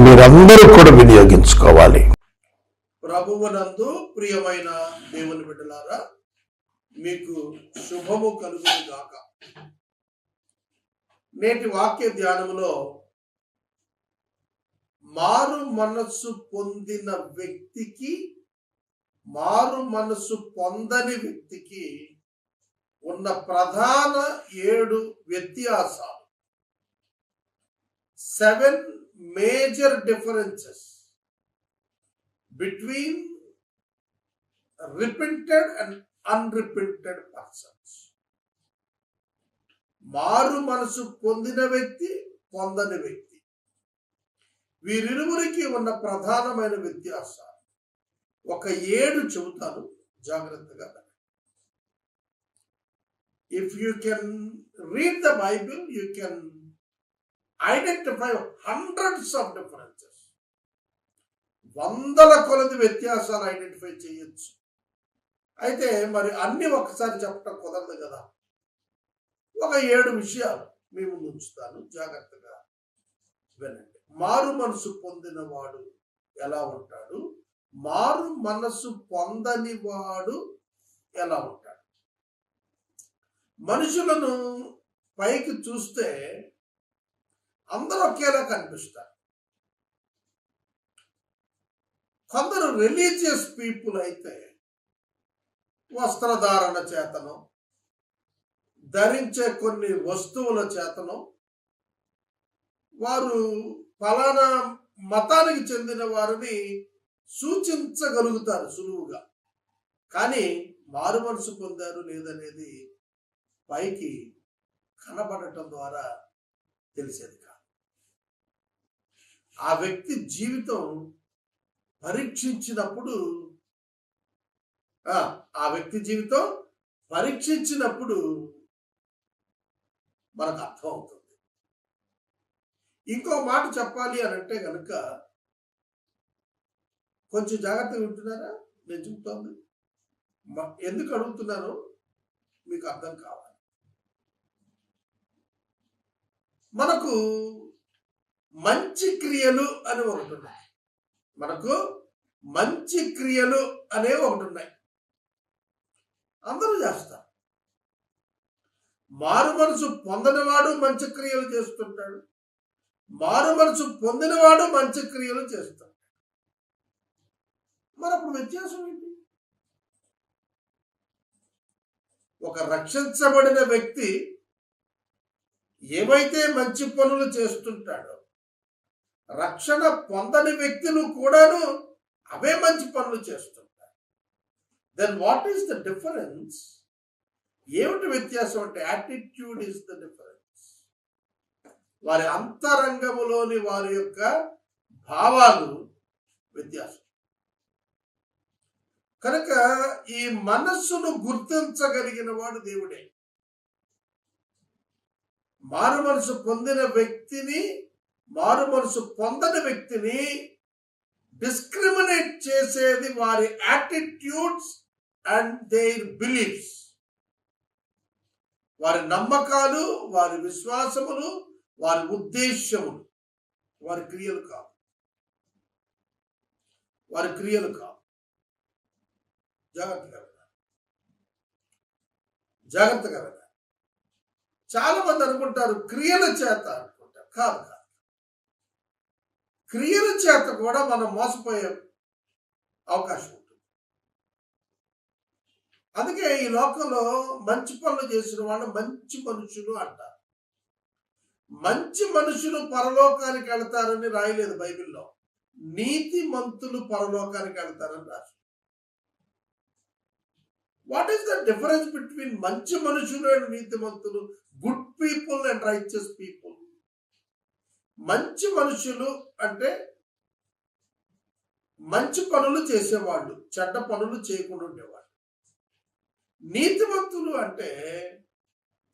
మీరందరూ కూడా వినియోగించుకోవాలి. ప్రభువునందు ప్రియమైన దేవుని బిడ్డలారా మీకు శుభము కలుగును గాక నేటి వాక్య ధ్యానములో మారు మనస్సు పొందిన వ్యక్తికి మారు మనస్సు పొందని వ్యక్తికి ఉన్న ప్రధాన ఏడు వ్యత్యాసాలు. Seven major differences between repented and unrepented persons. మారు మనసు పొందిన వ్యక్తి పొందని వ్యక్తి. వీరిరువురికి ఉన్న ప్రధానమైన వ్యత్యాసాలు. ఒక ఏడు చెబుతాను జాగ్రత్తగా if you can read the Bible you can identify hundreds of differences. వందల కొలది వ్యత్యాసాలు ఐడెంటిఫై చేయొచ్చు. అయితే మరి అన్ని ఒకసారి చెప్పడం కుదరదు కదా. ఒక ఏడు విషయాలు మీ ముందు ఉంచుతాను. జాగ్రత్తగా వినండి. మారు మనసు పొందిన వాడు ఎలా ఉంటాడు? మారు మనసు పొందని వాడు ఎలా ఉంటాడు? మనుషులను పైకి చూస్తే అందరూ ఒకేలా కనిపిస్తారు. కొందరు రిలీజియస్ పీపుల్ అయితే వస్త్రధారణ చేతను ధరించే కొన్ని వస్తువుల చేతను వారు ఫలానా మతానికి చెందిన వారిని సూచించగలుగుతారు సులువుగా. కానీ మారు మనసు పొందారు లేదనేది పైకి కనబడటం ద్వారా తెలిసేది ఆ వ్యక్తి జీవితం పరీక్షించినప్పుడు ఆ, వ్యక్తి జీవితం పరీక్షించినప్పుడు మనకు అర్థం అవుతుంది ఇంకో మాట చెప్పాలి అని అంటే కనుక కొంచెం జాగ్రత్తగా వింటున్నారా నేను చెప్తోంది ఎందుకు అడుగుతున్నాను? మీకు అర్థం కావాలి. మనకు మంచి క్రియలు అని ఒకటి ఉన్నాయి మనకు మంచి క్రియలు అనేవి ఒకటి ఉన్నాయి అందరూ చేస్తారు. మారు మనసు పొందనివాడు మంచి క్రియలు చేస్తుంటాడు. మారు మనసు పొందినవాడు మంచి క్రియలు చేస్తాడు. మరి అప్పుడు వ్యత్యాసం ఏంటి? ఒక రక్షించబడిన వ్యక్తి ఏవైతే మంచి పనులు చేస్తుంటాడో రక్షణ పొందని వ్యక్తులు కూడాను అవే మంచి పనులు చేస్తుంటారు. Then what is the difference ఏమిటి వ్యత్యాసం అంటే యాటిట్యూడ్ ఈస్ ద డిఫరెన్స్ వారి అంతరంగములోని వారి యొక్క భావాలు వ్యత్యాసం. కనుక ఈ మనస్సును గుర్తించగలిగిన వాడు దేవుడే. మారు మనసు పొందిన వ్యక్తిని మారు మనసు పొందని వ్యక్తిని డిస్క్రిమినేట్ చేసేది వారి యాటిట్యూడ్స్ అండ్ దేర్ బిలీఫ్స్ వారి నమ్మకాలు వారి విశ్వాసములు వారి ఉద్దేశ్యములు. వారి క్రియలు కావు వారి క్రియలు కావు జాగ్రత్తగా వినాలి. జాగ్రత్తగా వినాలి. చాలా మంది అనుకుంటారు క్రియల చేత అనుకుంటారు. కాదు కాదు. క్రియల చేత కూడా మనం మోసపోయే అవకాశం ఉంటుంది. అందుకే ఈ లోకంలో మంచి పనులు చేసిన వాళ్ళు మంచి మనుషులు అంటారు. మంచి మనుషులు పరలోకానికి వెళ్తారని రాయలేదు బైబిల్లో. నీతి మంతులు పరలోకానికి వెళ్తారని రాసి what is the difference between మంచి మనుషులు అండ్ నీతిమంతులు good people and righteous people మంచి మనుషులు అంటే మంచి పనులు చేసేవాళ్ళు చెడ్డ పనులు చేయకుండా ఉండేవాళ్ళు. నీతివంతులు అంటే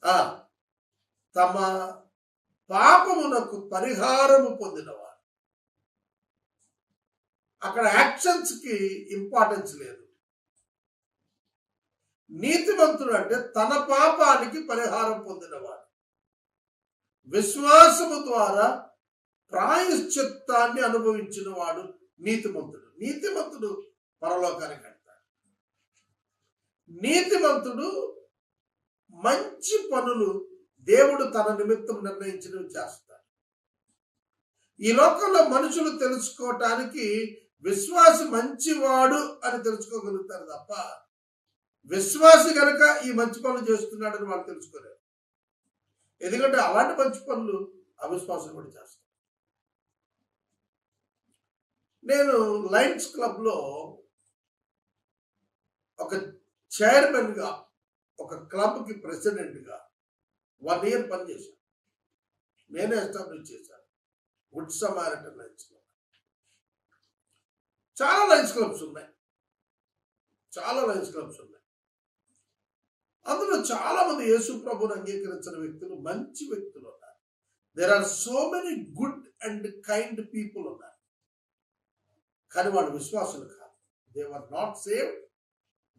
ఆ తమ పాపమునకు పరిహారము పొందినవారు. అక్కడ యాక్షన్స్కి ఇంపార్టెన్స్ లేదు. నీతివంతుడు అంటే తన పాపానికి పరిహారం పొందినవాడు విశ్వాసము ద్వారా ప్రాయశ్చిత్తాన్ని అనుభవించిన వాడు నీతిమంతుడు. నీతిమంతుడు పరలోకానికి వెళ్తాడు. నీతిమంతుడు మంచి పనులు దేవుడు తన నిమిత్తం నిర్ణయించినవి చేస్తాడు. ఈ లోకంలో మనుషులు తెలుసుకోవటానికి విశ్వాసి మంచివాడు అని తెలుసుకోగలుగుతారు తప్ప విశ్వాసి కనుక ఈ మంచి పనులు చేస్తున్నాడని వాళ్ళు తెలుసుకోలేరు. ఎందుకంటే అలాంటి మంచి పనులు అవిశ్వాసం కూడా చేస్తారు. నేను లయన్స్ క్లబ్లో ఒక చైర్మన్గా ఒక క్లబ్కి ప్రెసిడెంట్గా వన్ ఇయర్ పనిచేశాను నేనే ఎస్టాబ్లిష్ చేశాను గుడ్ సమారిటన్ లయన్స్ క్లబ్. చాలా లయన్స్ క్లబ్స్ ఉన్నాయి. చాలా లయన్స్ క్లబ్స్ ఉన్నాయి. అందులో చాలా మంది యేసు ప్రభుని అంగీకరించిన వ్యక్తులు మంచి వ్యక్తులు ఉన్నారు. There are so many good and kind people ఉన్నారు. కానీ వాళ్ళు విశ్వాసులు కాదు. They were not saved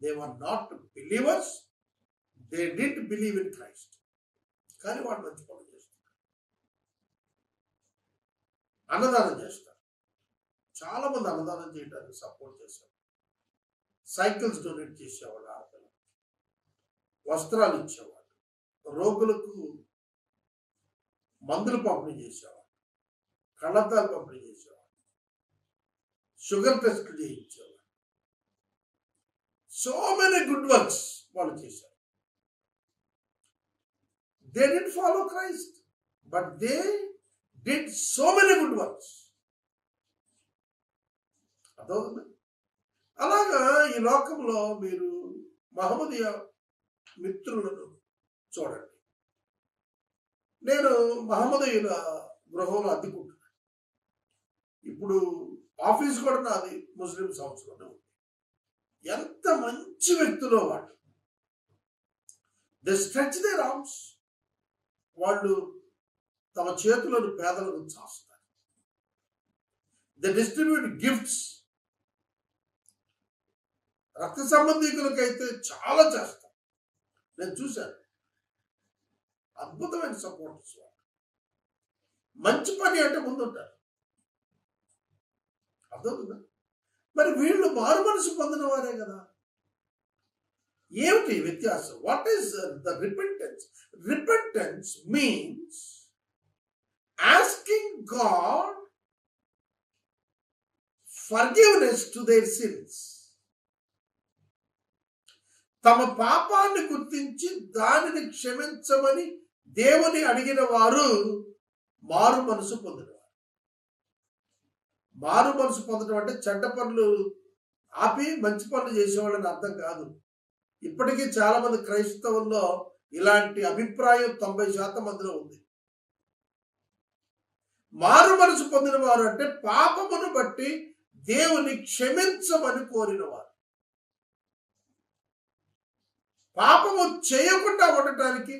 they were not believers they did believe in Christ కానీ వాళ్ళు మంచి పనులు చేస్తున్నారు. అన్నదానం చేస్తారు. చాలా మంది అన్నదానం చేయడానికి సపోర్ట్ చేశారు. సైకిల్స్ డొనేట్ చేసేవాళ్ళు ఆడపిల్ల వస్త్రాలు ఇచ్చేవాళ్ళు. రోగులకు మందులు పంపిణీ చేసేవాళ్ళు. కళ్ళద్దాలు పంపిణీ చేసేవాళ్ళు. షుగర్ టెస్ట్ చేయించేవాళ్ళు సో మెనీ గుడ్ వర్క్స్ వాళ్ళు చేశారు. They did follow Christ but they did so many good works అర్థమవుతుంది? అలాగా ఈ లోకంలో మీరు మహమ్మదీయ మిత్రులను చూడండి. నేను మహమ్మదీయుల గృహంలో అద్దెకుంటున్నాను. ఇప్పుడు ఆఫీస్ కూడా నాది ముస్లిం సంస్థలోనే ఉంది ఎంత మంచి వ్యక్తులో వాళ్ళు. ది స్ట్రెచ్ దే రామ్స్ వాళ్ళు తమ చేతులను పేదలకు చాస్తారు. ద డిస్ట్రిబ్యూట్ గిఫ్ట్స్ రక్త సంబంధికులకైతే చాలా చేస్తారు. నేను చూశాను. అద్భుతమైన సపోర్ట్స్ మంచి పని అంటే ముందుంటారు. అర్థవుతుందా మరి వీళ్ళు మారు మనసు పొందిన వారే కదా. ఏమిటి వ్యత్యాసం? What is the repentance repentance means asking God forgiveness to their sins తమ పాపాన్ని గుర్తించి దానిని క్షమించమని దేవుని అడిగిన వారు మారు మనసు పొందిన మారు మనసు పొందడం అంటే చెడ్డ పనులు ఆపి మంచి పనులు చేసేవాళ్ళని అర్థం కాదు. ఇప్పటికీ చాలా మంది క్రైస్తవుల్లో ఇలాంటి అభిప్రాయం తొంభై శాతం మందిలో ఉంది. మారు మనసు పొందిన వారు అంటే పాపమును బట్టి దేవుని క్షమించమని కోరినవారు. పాపము చేయకుండా ఉండటానికి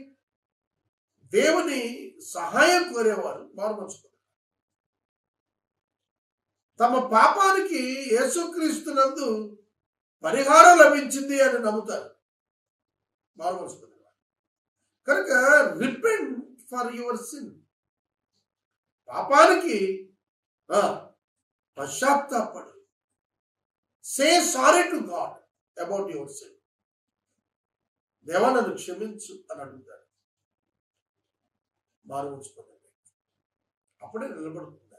దేవుని సహాయం కోరేవారు మారు మనసు తమ పాపానికి యేసుక్రీస్తునందు పరిహారం లభించింది అని నమ్ముతారు. మారుమనసుకున్న కనుక రిపెంట్ ఫర్ యువర్ సిన్. పాపానికి పశ్చాత్తాపడు. Say sorry to God about your sin. దేవా నన్ను క్షమించు అని అడుగుతాడు. మారు అప్పుడే నిలబడుతుంది.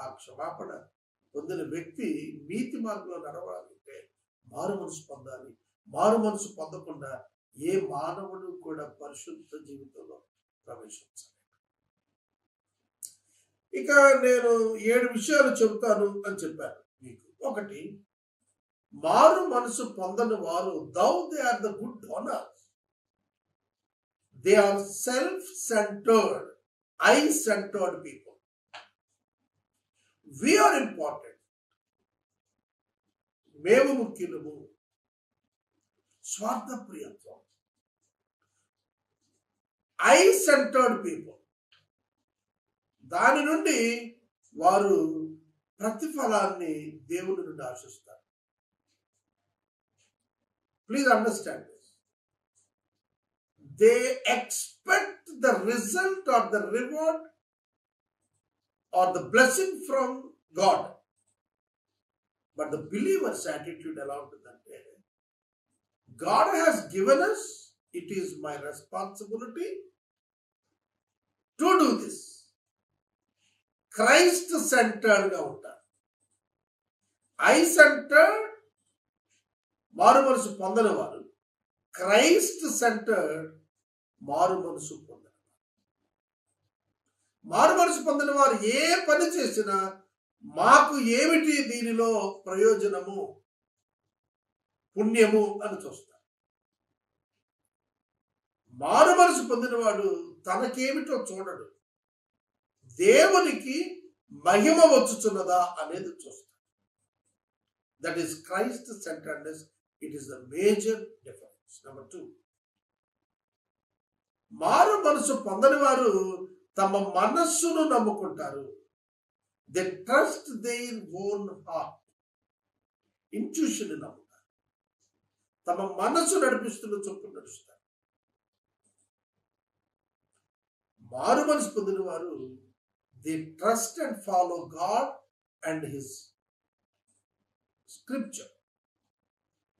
ఆ క్షమాపణ పొందిన వ్యక్తి నీతి మార్గంలో నడవాలంటే మారు మనసు పొందాలి. మారు మనసు పొందకుండా ఏ మానవుడు కూడా పరిశుద్ధ జీవితంలో ప్రవేశించాలి ఇక నేను ఏడు విషయాలు చెబుతాను అని చెప్పాను మీకు. ఒకటి మారు మనసు పొందని వారు though they are the good donors they are self centred I centred people we are important మేము ముఖ్యులము. స్వార్థ ప్రియత్వం ఐ సెంటర్డ్ పీపుల్. దాని నుండి వారు ప్రతిఫలాన్ని దేవుని నుండి ఆశిస్తారు. Please understand this they expect the result or the reward are the blessing from God but the believers attitude ఎలా ఉంటుందంటే God has given us it is my responsibility to do this Christ centred గా ఉంటారు I centred మారు మనసు పొందని వారు Christ centred మారు మనసు పొందని మారు మనసు పొందిన వారు ఏ పని చేసినా మాకు ఏమిటి దీనిలో ప్రయోజనము? పుణ్యము అని చూస్తారు. మారు మనసు పొందినవాడు తనకేమిటో చూడడు. దేవునికి మహిమ వచ్చుచున్నదా అనేది చూస్తాడు. That is Christ centredness it is the major difference number two మారు మనసు పొందని వారు తమ మనస్సును నమ్ముకుంటారు. They trust their own heart intuition నమ్ముతారు. తమ మనస్సు నడిపిస్తున్న చొప్పున నడుస్తారు. మారు మనసు పొందిన వారు they trust and follow God and his scripture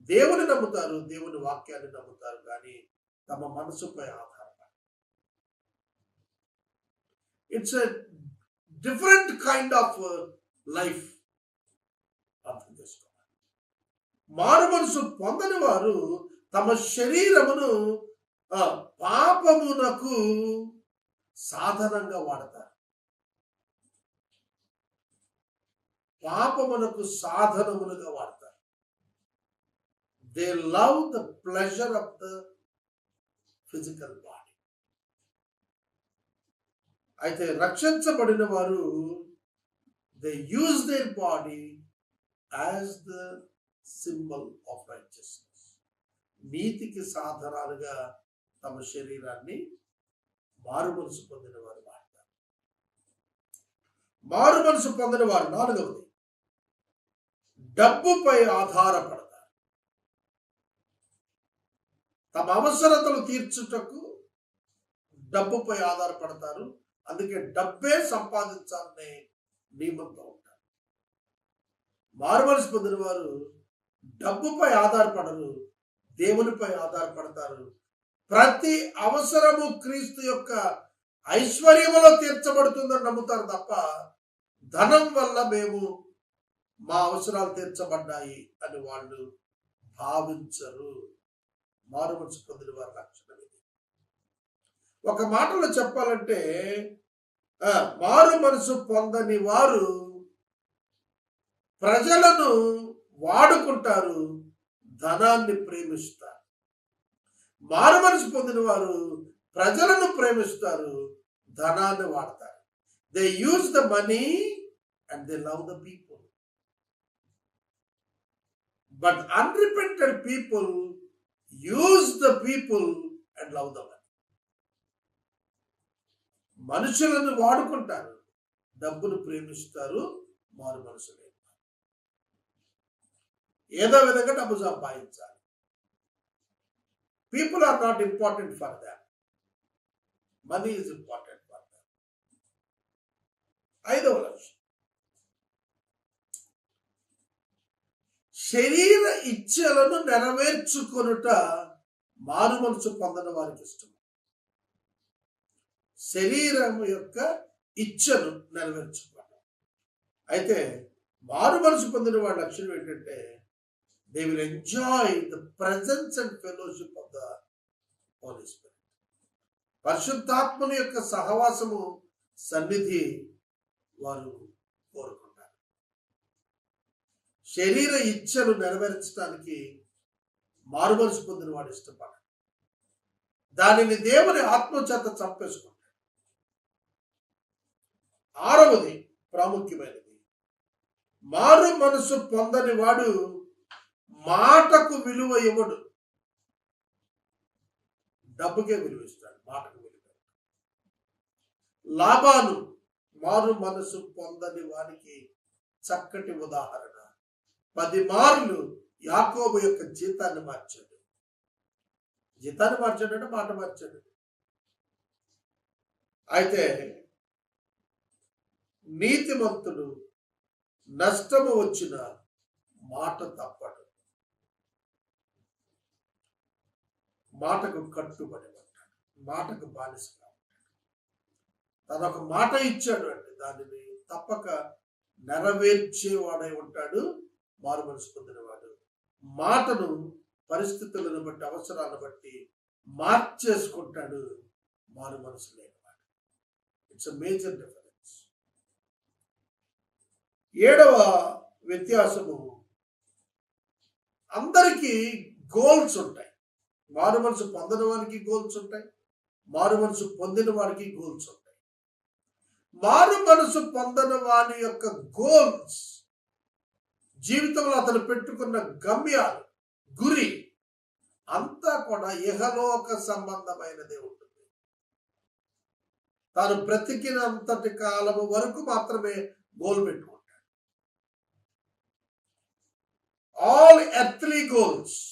దేవుని నమ్ముతారు దేవుని వాక్యాన్ని నమ్ముతారు కానీ తమ మనసుపై ఆధారం it's a different kind of life అర్థం చేసుకోవాలి మారు మనసు పొందని వారు తమ శరీరమును పాపమునకు సాధనంగా వాడతారు. పాపమునకు సాధనములుగా వాడతారు. They love the pleasure of the physical body అయితే రక్షించబడిన వారు they use their body as the symbol of righteousness నీతికి సాధనాలుగా తమ శరీరాన్ని మారు మనసు పొందిన వారు వాడతారు మారు మనసు పొందిన వారు నాలుగవది డబ్బుపై ఆధారపడతారు. తమ అవసరతలు తీర్చుటకు డబ్బుపై ఆధారపడతారు. అందుకే డబ్బే సంపాదించాలనే నియమంతో ఉంటారు. మారు పొందిన వారు డబ్బుపై ఆధారపడరు దేవునిపై ఆధారపడతారు. ప్రతి అవసరము క్రీస్తు యొక్క ఐశ్వర్యములో తీర్చబడుతుందని నమ్ముతారు తప్ప ధనం వల్ల మేము మా అవసరాలు తీర్చబడ్డాయి అని వాళ్ళు భావించరు. మారు మనసు పొందిన వారి లక్షణం ఇది ఒక మాటలో చెప్పాలంటే మారు మనసు పొందని వారు ప్రజలను వాడుకుంటారు ధనాన్ని ప్రేమిస్తారు. మారు మనసు పొందిన వారు ప్రజలను ప్రేమిస్తారు ధనాన్ని వాడతారు. They use the money and they love the people but unrepented people use the people and love the money మనుషులను వాడుకుంటారు. డబ్బును ప్రేమిస్తారు మారు మనుషులే ఏదో విధంగా డబ్బు సంపాదించాలి. People are not important for that money is important for that ఐదవ లక్ష్యం. శరీర ఇచ్ఛలను నెరవేర్చుకొనుట మారు మనసు పొందడం వారికి ఇష్టం. శరీరము యొక్క ఇచ్ఛను నెరవేర్చుకోవడం అయితే మారు మనసు పొందిన వాడి లక్షణం ఏంటంటే they will enjoy the presence and fellowship of the Holy Spirit పరిశుద్ధాత్మని యొక్క సహవాసము సన్నిధి వారు కోరుకుంటారు. శరీర ఇచ్చను నెరవేర్చడానికి మారుమనసు పొందిన వాడు ఇష్టపడ దానిని దేవుని ఆత్మచేత చంపేసుకుంటారు ఆరవది ప్రాముఖ్యమైనది. మారు మనసు పొందని వాడు మాటకు విలువ ఇవ్వడు. డబ్బుకే విలువ ఇస్తాడు మాటకు విలువ లాభాలు మారు మనసు పొందని వానికి చక్కటి ఉదాహరణ. పది మార్లు యాకోబు యొక్క జీతాన్ని మార్చాడు. జీతాన్ని మార్చాడంటే మాట మార్చాడు. అయితే నీతిమంతుడు నష్టము వచ్చిన మాట తప్పడు. మాటకు కట్టుబడి ఉంటాడు మాటకు బానిసగా ఉంటాడు. తను ఒక మాట ఇచ్చాడు అంటే దానిని తప్పక నెరవేర్చేవాడై ఉంటాడు. మారు మనసు పొందినవాడు. మాటను పరిస్థితులను బట్టి అవసరాలను బట్టి మార్చేసుకుంటాడు. మారు మనసు లేనివాడు. ఇట్స్ అ మేజర్ డిఫరెన్స్ ఏడవ వ్యత్యాసము. అందరికీ గోల్స్ ఉంటాయి. మారు మనసు పొందిన వారికి గోల్స్ ఉంటాయి. మారు మనసు పొందిన వారికి గోల్స్ ఉంటాయి. మారు మనసు పొందిన వారి యొక్క గోల్స్ జీవితంలో అతను పెట్టుకున్న గమ్యాలు గురి అంతా కూడా ఇహలోక సంబంధమైనదే ఉంటుంది. తాను బ్రతికినంతటి కాలము వరకు మాత్రమే గోల్ పెట్టుకుంటాడు ఆల్ ఎర్త్లీ గోల్స్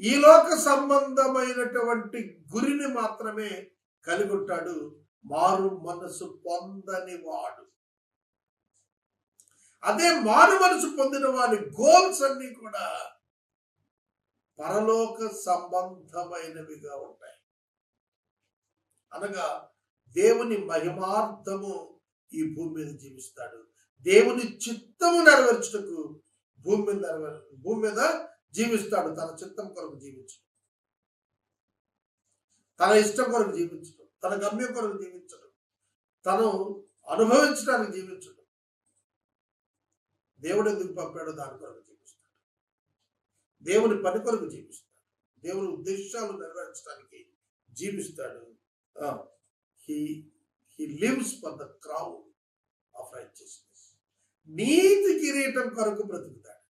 ఈ లోక సంబంధమైనటువంటి గురిని మాత్రమే కలిగి ఉంటాడు మారు మనసు పొందని వాడు. అదే మారు మనసు పొందిన వారి గోల్స్ అన్ని కూడా పరలోక సంబంధమైనవిగా ఉంటాయి. అనగా దేవుని మహిమార్థము ఈ భూమి మీద జీవిస్తాడు. దేవుని చిత్తము నెరవేర్చుటకు భూమి మీద నెరవేర్ భూమి మీద జీవిస్తాడు. తన చిత్తం కొరకు జీవించడం. తన ఇష్టం కొరకు జీవించడం. తన గమ్యం కొరకు జీవించడం. తను అనుభవించడానికి జీవించడం. దేవుడు ఎందుకు పంపాడో దాని కొరకు జీవిస్తాడు. దేవుని పని కొరకు జీవిస్తాడు. దేవుని ఉద్దేశాలు నెరవేర్చడానికి జీవిస్తాడు. He he lives for the crown of righteousness నీతి కిరీటం కొరకు బ్రతుకుతాడు.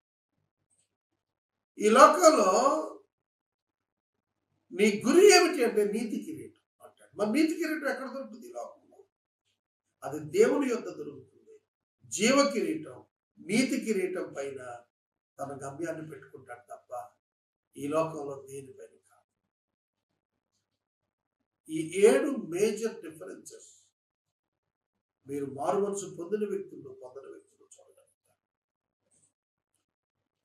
ఈ లోకంలో నీ గురి ఏమిటి అంటే నీతి కిరీటం అంటాడు. మరి నీతి కిరీటం ఎక్కడ దొరుకుతుంది ఈ లోకంలో? అది దేవుని యొక్క దొరుకుతుంది. జీవ కిరీటం నీతి కిరీటం పైన తన గమ్యాన్ని పెట్టుకుంటాడు తప్ప ఈ లోకంలో దేనిపైన కాదు. ఈ ఏడు మేజర్ డిఫరెన్సెస్ మీరు మారు పొందిన వ్యక్తులు పొందిన వ్యక్తులు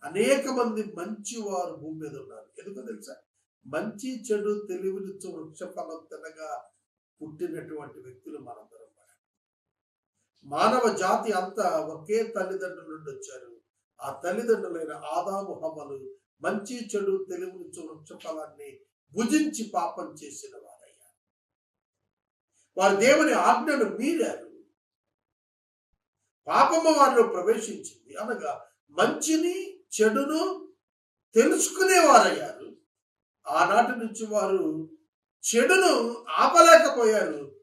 అనేక మంది మంచి వారు భూమి మీద ఉన్నారు. ఎందుకో తెలుసా? మంచి చెడు తెలివినిచ్చు వృక్ష ఫలం తినగా పుట్టినటువంటి వ్యక్తులు మనందరం మానవ జాతి అంతా ఒకే తల్లిదండ్రుల నుండి వచ్చారు. ఆ తల్లిదండ్రులైన ఆదాము హమ్మలు మంచి చెడు తెలివినిచ్చు వృక్ష ఫలాన్ని భుజించి పాపం చేసిన వారయ్యారు వారు దేవుని ఆజ్ఞను మీరారు. పాపము వారిలో ప్రవేశించింది. అనగా మంచిని చెడును తెలుసుకునేవారయ్యారు. ఆనాటి నుంచి వారు చెడును ఆపలేకపోయారు.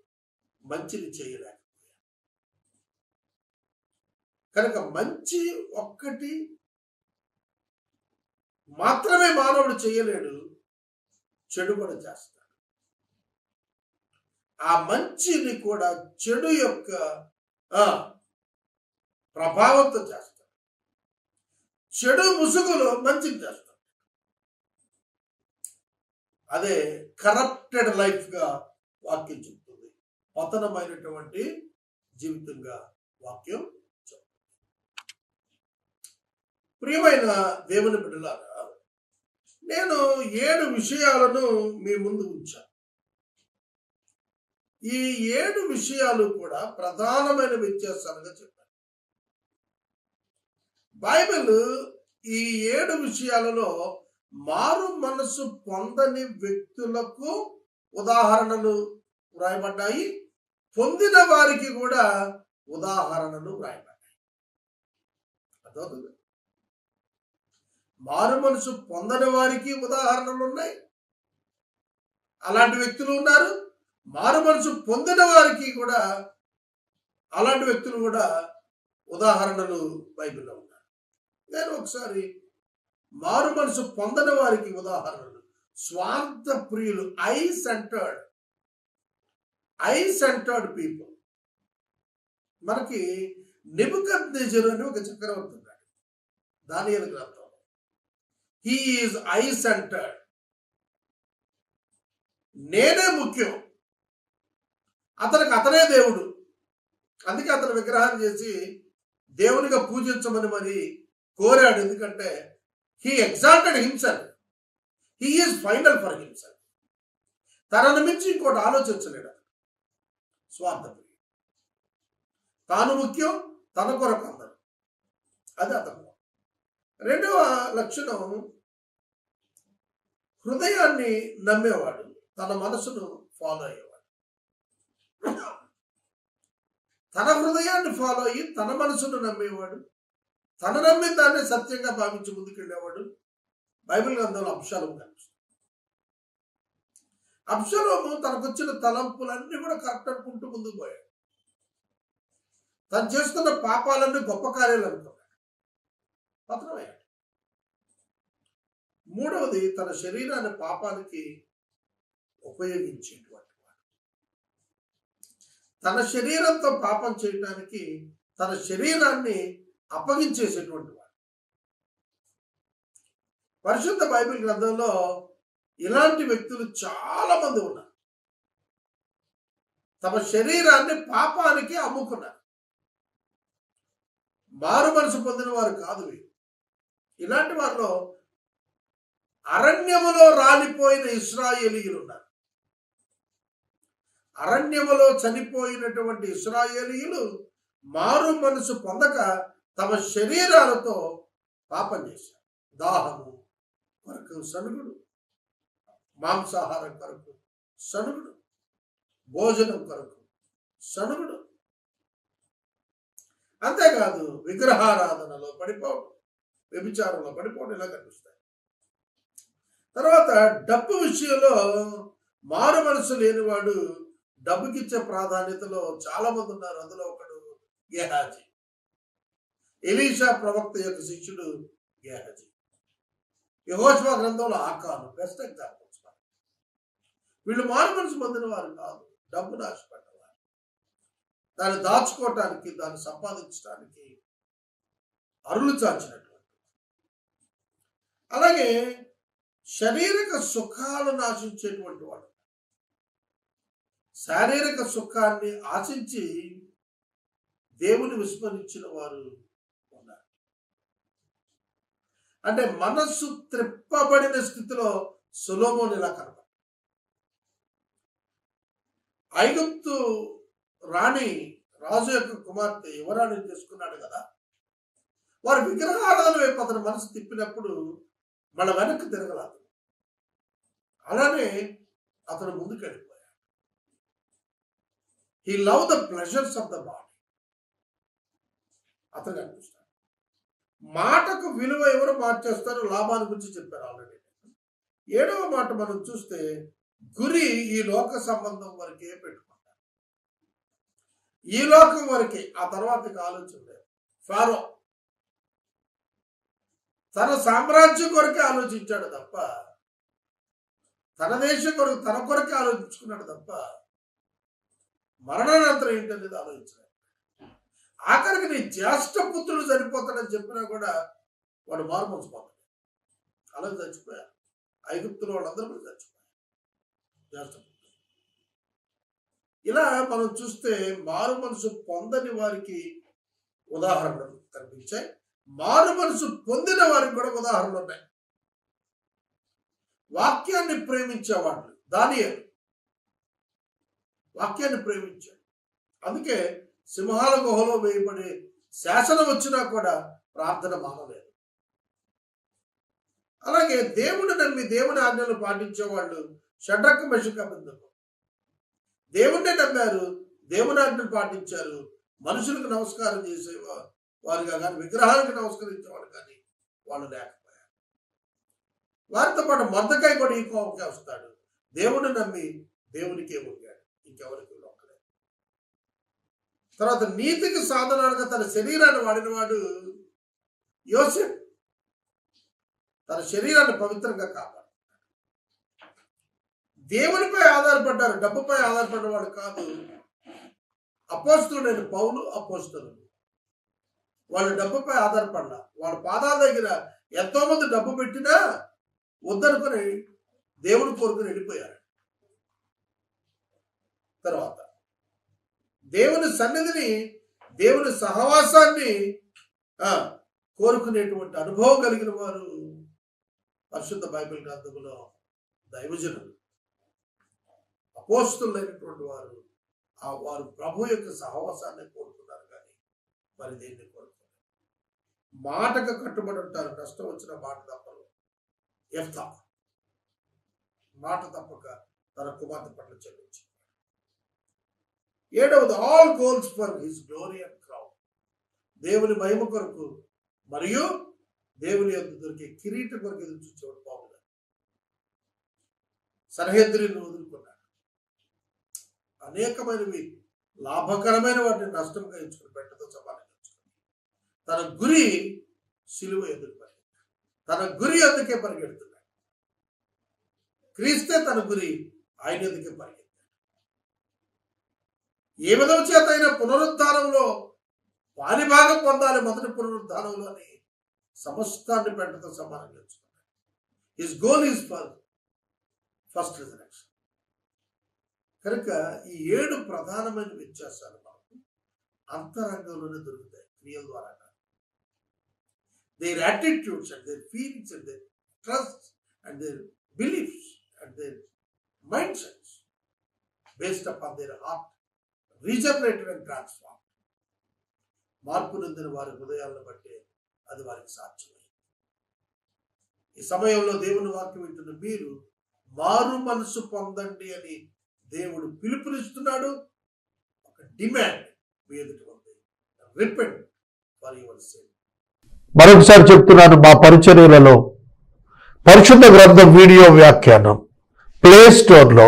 మంచిని చేయలేకపోయారు. కనుక మంచి ఒక్కటి మాత్రమే మానవుడు చేయలేడు చెడు కూడా చేస్తాడు. ఆ మంచిని కూడా చెడు యొక్క ప్రభావంతో చేస్తాడు. చెడు ముసుగులో మంచిది చేస్తాం అదే కరప్టెడ్ లైఫ్గా వాక్యం చెప్తుంది. పతనమైనటువంటి జీవితంగా వాక్యం చెప్తుంది. ప్రియమైన దేవుని బిడ్డలారా నేను ఏడు విషయాలను మీ ముందు ఉంచాను. ఈ ఏడు విషయాలు కూడా ప్రధానమైన వ్యత్యాసాలుగా చెప్పాను బైబిల్ ఈ ఏడు విషయాలలో మారు మనసు పొందని వ్యక్తులకు ఉదాహరణలు వ్రాయబడ్డాయి. పొందిన వారికి కూడా ఉదాహరణలు వ్రాయబడ్డాయి. అర్థమవుతుంది? మారు మనసు పొందని వారికి ఉదాహరణలు ఉన్నాయి. అలాంటి వ్యక్తులు ఉన్నారు. మారు మనసు పొందిన వారికి కూడా అలాంటి వ్యక్తులు కూడా ఉదాహరణలు బైబిల్లో ఉన్నారు నేను ఒకసారి మారు మనసు పొందని వారికి ఉదాహరణలు. స్వార్థ ప్రియులు I centred. I centred people. మనకి నిబుకత్ అని ఒక చక్రవర్తి ఉన్నాడు. దాని గ్రంథం. హీఈస్ ఐ సెంటర్డ్ నేనే ముఖ్యం. అతనికి అతనే దేవుడు. అందుకే అతను విగ్రహాన్ని చేసి దేవునిగా పూజించమని మరి కోరాడు ఎందుకంటే he exalted himself he is final for himself తనను మించి ఇంకోటి ఆలోచించలేడు అతను. స్వార్థం తాను ముఖ్యం తన కొరకు అందరు. అది అతను. రెండవ లక్షణం హృదయాన్ని నమ్మేవాడు తన మనసును ఫాలో అయ్యేవాడు. తన హృదయాన్ని ఫాలో అయ్యి తన మనసును నమ్మేవాడు తన నమ్మిన దాన్ని సత్యంగా భావించి ముందుకెళ్ళేవాడు. బైబిల్ గ్రంథంలో అంశాలు కనిపిస్తుంది అప్షలోము తనకొచ్చిన తలంపులన్నీ కూడా కరెక్ట్ అనుకుంటూ ముందుకు పోయాడు. తను చేస్తున్న పాపాలన్నీ గొప్ప కార్యాలు అనుకున్నాడు. పతనమయ్యాడు. మూడవది తన శరీరాన్ని పాపానికి ఉపయోగించేటువంటి వాడు. తన శరీరంతో పాపం చేయడానికి తన శరీరాన్ని అప్పగించేసేటువంటి వాడు. పరిశుద్ధ బైబిల్ గ్రంథంలో ఇలాంటి వ్యక్తులు చాలా మంది ఉన్నారు. తమ శరీరాన్ని పాపానికి అమ్ముకున్నారు. మారు మనసు పొందిన వారు కాదు ఇలాంటి వారిలో అరణ్యములో రాలిపోయిన ఇస్రాయేలీయులు ఉన్నారు అరణ్యములో చనిపోయినటువంటి ఇస్రాయేలీయులు మారు మనసు పొందక తమ శరీరాలతో పాపం చేశారు. దాహము కొరకు సనుగుడు మాంసాహారం కొరకు సనుగుడు భోజనం కొరకు సనుగుడు అంతేకాదు విగ్రహారాధనలో పడిపోవడం వ్యభిచారంలో పడిపోవడం ఇలా కనిపిస్తాయి. తర్వాత డబ్బు విషయంలో మారు మనసు లేనివాడు డబ్బుకిచ్చే ప్రాధాన్యతలో చాలా మంది ఉన్నారు. అందులో ఒకడు గేహాజీ. ఎలీషా ప్రవక్త యొక్క శిష్యుడు గేహజీ. యహోష్వా గ్రంథంలో ఆకాను బెస్ట్ ఎగ్జాంపుల్స్ వీళ్ళు మారు మనసు పొందిన వారు కాదు డబ్బు నాశపడ్డవారు. దాన్ని దాచుకోవటానికి దాన్ని సంపాదించడానికి అరులు చాచినటువంటి అలాగే శారీరక సుఖాలను ఆశించేటువంటి వాడు. శారీరక సుఖాన్ని ఆశించి దేవుని విస్మరించిన వారు ఉన్నారు అంటే మనస్సు త్రిప్పబడిన స్థితిలో సులోమోని ఇలా కనబడ ఐగుప్తు రాణి రాజు యొక్క కుమార్తె యువరాణి చేసుకున్నాడు కదా. వారి విగ్రహారాధన వైపు అతని మనసు తిప్పినప్పుడు మన వెనక్కి తిరగలేదు అలానే అతను ముందుకు వెళ్ళిపోయాడు. He love the pleasures of the body అతను అనిపిస్తుంది. మాటకు విలువ ఎవరు మార్చేస్తారు లాభాన్ని గురించి చెప్పారు ఆల్రెడీ ఏడవ మాట మనం చూస్తే గురి ఈ లోక సంబంధం వరకే పెట్టుకుంటారు. ఈ లోకం వరకే ఆ తర్వాతకి ఆలోచన లేదు. ఫారో తన సామ్రాజ్యం కొరకే ఆలోచించాడు తప్ప తన దేశం కొరకు తన కొరకే ఆలోచించుకున్నాడు తప్ప మరణానంతరం ఏంటనేది ఆలోచించాడు ఆఖరికి నీ జ్యేష్ఠ పుత్రుడు చనిపోతాడని చెప్పినా కూడా వాడు మారు మనసు అలా చచ్చిపోయారు ఐగుప్తులు వాళ్ళందరూ కూడా చచ్చిపోయారు. జ్యేష్ఠ పుత్రుడు. ఇలా మనం చూస్తే మారు మనసు పొందని వారికి ఉదాహరణలు కనిపించాయి. మారు మనసు పొందిన వారికి కూడా ఉదాహరణలు ఉన్నాయి. వాక్యాన్ని ప్రేమించేవాళ్ళు దానియేలు. వాక్యాన్ని ప్రేమించాడు. అందుకే సింహాల గుహలో వేయబడే శాసనం వచ్చినా కూడా ప్రార్థన మానలేదు. అలాగే దేవుడు నమ్మి దేవుని ఆజ్ఞలు పాటించేవాళ్ళు షడ్రక మెషక బిందుకు దేవుణ్ణి నమ్మారు దేవుని ఆజ్ఞలు పాటించారు. మనుషులకు నమస్కారం చేసేవారు వా- వారుగా కానీ విగ్రహాలకు నమస్కరించేవాడు కానీ వాళ్ళు లేకపోయారు. వారితో పాటు మద్దకాయ కూడా ఈ కోపకే వస్తాడు. దేవుని నమ్మి దేవునికే ఉంగాడు ఇంకెవరికి తర్వాత నీతికి సాధనాలుగా తన శరీరాన్ని వాడినవాడు యోసెఫ్ తన శరీరాన్ని పవిత్రంగా కాపాడు. దేవునిపై ఆధారపడ్డారు డబ్బుపై ఆధారపడ్డవాడు కాదు. అపోస్తుడైన పౌలు అపోస్తుడు. వాళ్ళు డబ్బుపై ఆధారపడ్డా వాళ్ళ పాదాల దగ్గర ఎంతో మంది డబ్బు పెట్టినా వద్దనుకుని దేవుని కోరుకుని వెళ్ళిపోయారు. తర్వాత దేవుని సన్నిధిని దేవుని సహవాసాన్ని కోరుకునేటువంటి అనుభవం కలిగిన వారు పరిశుద్ధ బైబిల్ గ్రంథంలో దైవజనులు. అపోస్తులైనటువంటి వారు ఆ వారు ప్రభు యొక్క సహవాసాన్ని కోరుకున్నారు కానీ మరి దేన్ని కోరుకున్నారు మాటకు కట్టుబడి ఉంటారు నష్టం వచ్చిన మాట తప్పరు. ఎఫ్తా. మాట తప్పక తన కుమార్తె పట్ల చెల్లించి ఏడవది all goals for his glory and crown దేవుని మహిమ కొరకు మరియు దేవుని యొక్క దొరికే కిరీట కొరకు ఎదురు చూసేవాడు బాబుగా సరిహద్దులను వదులుకున్నాడు. అనేకమైనవి లాభకరమైన వాటిని నష్టంగా ఎంచుకుని పెట్టతో సమానంగా ఎంచుకుని తన గురి సిలువ ఎదురు తన గురి అందుకే పరిగెడుతున్నాడు. క్రీస్తే తన గురి ఆయన ఎందుకే పరిగెడుతుంది ఏ విధం చేత అయినా పునరుద్ధానంలో వారి భాగం పొందాలి మొదటి పునరుద్ధానంలో అని సమస్తాన్ని పెట్టడం సమానం ఎంచుకున్నాడు his goal is for first resurrection కనుక ఈ ఏడు ప్రధానమైన వ్యత్యాసాలు మనకు అంతరంగంలోనే దొరుకుతాయి క్రియల ద్వారా their attitudes and their feelings and their trust and their beliefs and their mind sets based on their heart regenerative and transform మార్పు నొందిన వారి హృదయాలను బట్టి అది వారికి సాధ్యమైంది. ఈ సమయంలో దేవుని వాక్యం వింటున్న మీరు మారు మనసు పొందండి అని దేవుడు పిలుపునిస్తున్నాడు. ఒక డిమాండ్ మీ ఎదుటి ఉంది. రిపెంట్ ఫర్ యువర్ సేమ్ మరొకసారి చెప్తున్నాను మా పరిచర్యలలో పరిశుద్ధ గ్రంథం వీడియో వ్యాఖ్యానం ప్లే స్టోర్లో